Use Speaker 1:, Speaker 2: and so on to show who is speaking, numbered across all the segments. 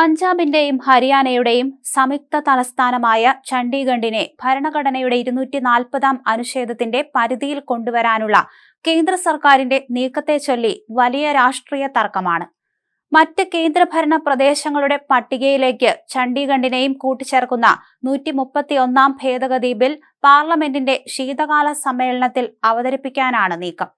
Speaker 1: പഞ്ചാബിന്റെയും ഹരിയാനയുടെയും സംയുക്ത തലസ്ഥാനമായ ചണ്ഡീഗഡിനെ ഭരണഘടനയുടെ ഇരുന്നൂറ്റി നാൽപ്പതാം അനുച്ഛേദത്തിന്റെ പരിധിയിൽ കൊണ്ടുവരാനുള്ള കേന്ദ്ര സർക്കാരിന്റെ നീക്കത്തെ ചൊല്ലി വലിയ രാഷ്ട്രീയ തർക്കമാണ്. മറ്റ് കേന്ദ്രഭരണ പ്രദേശങ്ങളുടെ പട്ടികയിലേക്ക് ചണ്ഡീഗഡിനെയും കൂട്ടിച്ചേർക്കുന്ന നൂറ്റി മുപ്പത്തി ഒന്നാം ഭേദഗതി ബിൽ പാർലമെന്റിന്റെ ശീതകാല സമ്മേളനത്തിൽ അവതരിപ്പിക്കാനാണ് നീക്കം.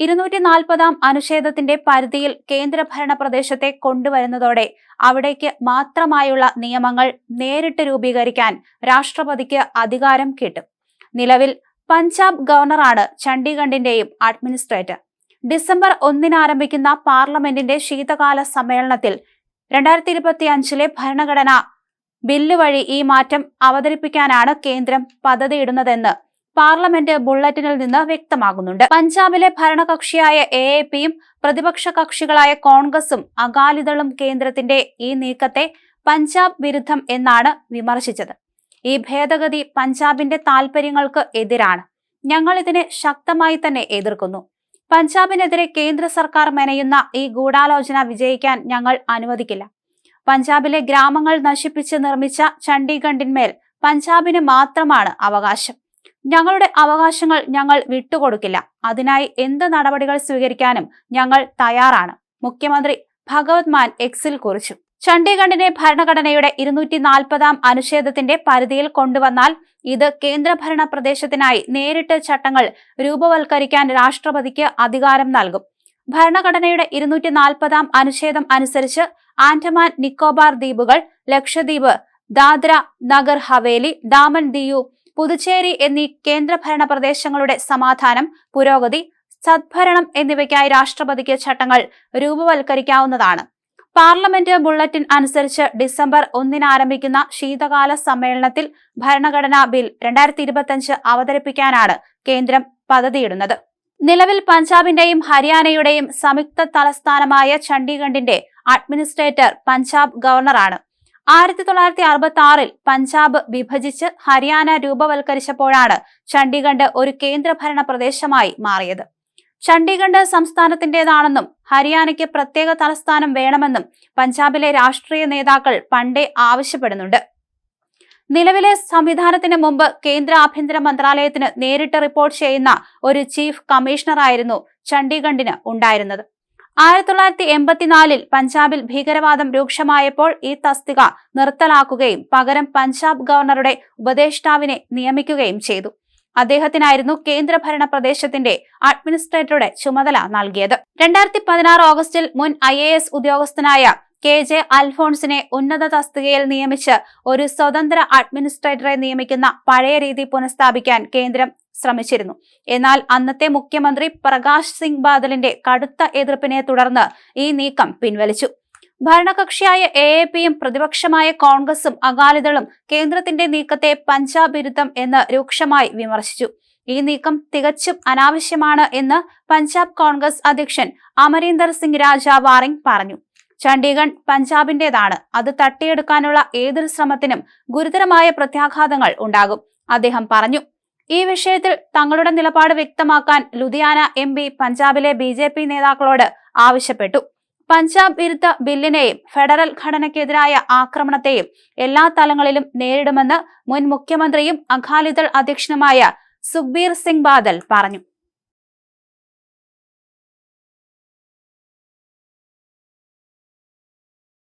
Speaker 1: ഇരുന്നൂറ്റി നാൽപ്പതാം അനുച്ഛേദത്തിന്റെ പരിധിയിൽ കേന്ദ്രഭരണ പ്രദേശത്തെ കൊണ്ടുവരുന്നതോടെ അവിടേക്ക് മാത്രമായുള്ള നിയമങ്ങൾ നേരിട്ട് രൂപീകരിക്കാൻ രാഷ്ട്രപതിക്ക് അധികാരം കിട്ടും. നിലവിൽ പഞ്ചാബ് ഗവർണറാണ് ചണ്ഡീഗഡിന്റെയും അഡ്മിനിസ്ട്രേറ്റർ. ഡിസംബർ ഒന്നിന് ആരംഭിക്കുന്ന പാർലമെന്റിന്റെ ശീതകാല സമ്മേളനത്തിൽ രണ്ടായിരത്തി ഇരുപത്തി അഞ്ചിലെ ഭരണഘടന ബില്ല് വഴി ഈ മാറ്റം അവതരിപ്പിക്കാനാണ് കേന്ദ്രം പദ്ധതിയിടുന്നതെന്ന് പാർലമെന്റ് ബുള്ളറ്റിനിൽ നിന്ന് വ്യക്തമാകുന്നുണ്ട്. പഞ്ചാബിലെ ഭരണകക്ഷിയായ എ എ പിയും പ്രതിപക്ഷ കക്ഷികളായ കോൺഗ്രസും അകാലിദളും കേന്ദ്രത്തിന്റെ ഈ നീക്കത്തെ പഞ്ചാബ് വിരുദ്ധം എന്നാണ് വിമർശിച്ചത്. ഈ ഭേദഗതി പഞ്ചാബിന്റെ താൽപര്യങ്ങൾക്ക് എതിരാണ്. ഞങ്ങൾ ഇതിനെ ശക്തമായി തന്നെ എതിർക്കുന്നു. പഞ്ചാബിനെതിരെ കേന്ദ്ര സർക്കാർ മെനയുന്ന ഈ ഗൂഢാലോചന വിജയിക്കാൻ ഞങ്ങൾ അനുവദിക്കില്ല. പഞ്ചാബിലെ ഗ്രാമങ്ങൾ നശിപ്പിച്ച് നിർമ്മിച്ച ചണ്ഡീഗഡിന്മേൽ പഞ്ചാബിന് മാത്രമാണ് അവകാശം. ഞങ്ങളുടെ അവകാശങ്ങൾ ഞങ്ങൾ വിട്ടുകൊടുക്കില്ല. അതിനായി എന്ത് നടപടികൾ സ്വീകരിക്കാനും ഞങ്ങൾ തയ്യാറാണ്. മുഖ്യമന്ത്രി ഭഗവത് മാൻ എക്സിൽ കുറിച്ചു. ചണ്ഡീഗഡിനെ ഭരണഘടനയുടെ ഇരുന്നൂറ്റി നാൽപ്പതാം അനുച്ഛേദത്തിന്റെ പരിധിയിൽ കൊണ്ടുവന്നാൽ ഇത് കേന്ദ്രഭരണ പ്രദേശത്തിനായി നേരിട്ട് ചട്ടങ്ങൾ രൂപവൽക്കരിക്കാൻ രാഷ്ട്രപതിക്ക് അധികാരം നൽകും. ഭരണഘടനയുടെ ഇരുന്നൂറ്റി നാൽപ്പതാം അനുച്ഛേദം അനുസരിച്ച് ആൻഡമാൻ നിക്കോബാർ ദ്വീപുകൾ ലക്ഷദ്വീപ് ദാദ്ര നഗർ ഹവേലി ദാമൻ ദിയു പുതുച്ചേരി എന്നീ കേന്ദ്രഭരണ പ്രദേശങ്ങളുടെ സമാധാനം പുരോഗതി സദ്ഭരണം എന്നിവയ്ക്കായി രാഷ്ട്രപതിക്ക് ചട്ടങ്ങൾ രൂപവൽക്കരിക്കാവുന്നതാണ്. പാർലമെന്റ് ബുള്ളറ്റിൻ അനുസരിച്ച് ഡിസംബർ ഒന്നിന് ആരംഭിക്കുന്ന ശീതകാല സമ്മേളനത്തിൽ ഭരണഘടനാ ബിൽ രണ്ടായിരത്തി ഇരുപത്തിയഞ്ച് അവതരിപ്പിക്കാനാണ് കേന്ദ്രം പദ്ധതിയിടുന്നത്. നിലവിൽ പഞ്ചാബിന്റെയും ഹരിയാനയുടെയും സംയുക്ത തലസ്ഥാനമായ ചണ്ഡീഗഡിന്റെ അഡ്മിനിസ്ട്രേറ്റർ പഞ്ചാബ് ഗവർണറാണ്. ആയിരത്തി തൊള്ളായിരത്തി അറുപത്തി ആറിൽ പഞ്ചാബ് വിഭജിച്ച് ഹരിയാന രൂപവൽക്കരിച്ചപ്പോഴാണ് ചണ്ഡീഗഡ് ഒരു കേന്ദ്രഭരണ പ്രദേശമായി മാറിയത്. ചണ്ഡീഗഡ് സംസ്ഥാനത്തിന്റേതാണെന്നും ഹരിയാനയ്ക്ക് പ്രത്യേക തലസ്ഥാനം വേണമെന്നും പഞ്ചാബിലെ രാഷ്ട്രീയ നേതാക്കൾ പണ്ടേ ആവശ്യപ്പെടുന്നുണ്ട്. നിലവിലെ സംവിധാനത്തിന് മുമ്പ് കേന്ദ്ര ആഭ്യന്തര മന്ത്രാലയത്തിന് നേരിട്ട് റിപ്പോർട്ട് ചെയ്യുന്ന ഒരു ചീഫ് കമ്മീഷണറായിരുന്നു ചണ്ഡീഗഡിന് ഉണ്ടായിരുന്നത്. ആയിരത്തി തൊള്ളായിരത്തി എൺപത്തിനാലിൽ പഞ്ചാബിൽ ഭീകരവാദം രൂക്ഷമായപ്പോൾ ഈ തസ്തിക നിർത്തലാക്കുകയും പകരം പഞ്ചാബ് ഗവർണറുടെ ഉപദേഷ്ടാവിനെ നിയമിക്കുകയും ചെയ്തു. അദ്ദേഹത്തിനായിരുന്നു കേന്ദ്രഭരണ പ്രദേശത്തിന്റെ അഡ്മിനിസ്ട്രേറ്ററുടെ ചുമതല നൽകിയത്. രണ്ടായിരത്തി പതിനാറ് ഓഗസ്റ്റിൽ മുൻ ഐ എ എസ് ഉദ്യോഗസ്ഥനായ കെ ജെ അൽഫോൺസിനെ ഉന്നത തസ്തികയിൽ നിയമിച്ച് ഒരു സ്വതന്ത്ര അഡ്മിനിസ്ട്രേറ്ററെ നിയമിക്കുന്ന പഴയ രീതി പുനഃസ്ഥാപിക്കാൻ കേന്ദ്രം ശ്രമിച്ചിരുന്നു. എന്നാൽ അന്നത്തെ മുഖ്യമന്ത്രി പ്രകാശ് സിംഗ് ബാദലിന്റെ കടുത്ത എതിർപ്പിനെ തുടർന്ന് ഈ നീക്കം പിൻവലിച്ചു. ഭരണകക്ഷിയായ എ എ പിയും പ്രതിപക്ഷമായ കോൺഗ്രസും അകാലിദളും കേന്ദ്രത്തിന്റെ നീക്കത്തെ പഞ്ചാബ് വിരുദ്ധം എന്ന് രൂക്ഷമായി വിമർശിച്ചു. ഈ നീക്കം തികച്ചും അനാവശ്യമാണ് എന്ന് പഞ്ചാബ് കോൺഗ്രസ് അധ്യക്ഷൻ അമരീന്ദർ സിംഗ് രാജ വാറിംഗ് പറഞ്ഞു. ചണ്ഡീഗഡ് പഞ്ചാബിന്റേതാണ്. അത് തട്ടിയെടുക്കാനുള്ള ഏതൊരു ശ്രമത്തിനും ഗുരുതരമായ പ്രത്യാഘാതങ്ങൾ ഉണ്ടാകും. അദ്ദേഹം പറഞ്ഞു ഈ വിഷയത്തിൽ തങ്ങളുടെ നിലപാട് വ്യക്തമാക്കാൻ ലുധിയാന എം പി പഞ്ചാബിലെ ബി ജെ പി നേതാക്കളോട് ആവശ്യപ്പെട്ടു. പഞ്ചാബ് വിരുദ്ധ ബില്ലിനെയും ഫെഡറൽ ഘടനയ്ക്കെതിരായ ആക്രമണത്തെയും എല്ലാ തലങ്ങളിലും നേരിടുമെന്ന് മുൻ മുഖ്യമന്ത്രിയും അകാലിദൾ അധ്യക്ഷനുമായ സുഖ്ബീർ സിംഗ് ബാദൽ പറഞ്ഞു.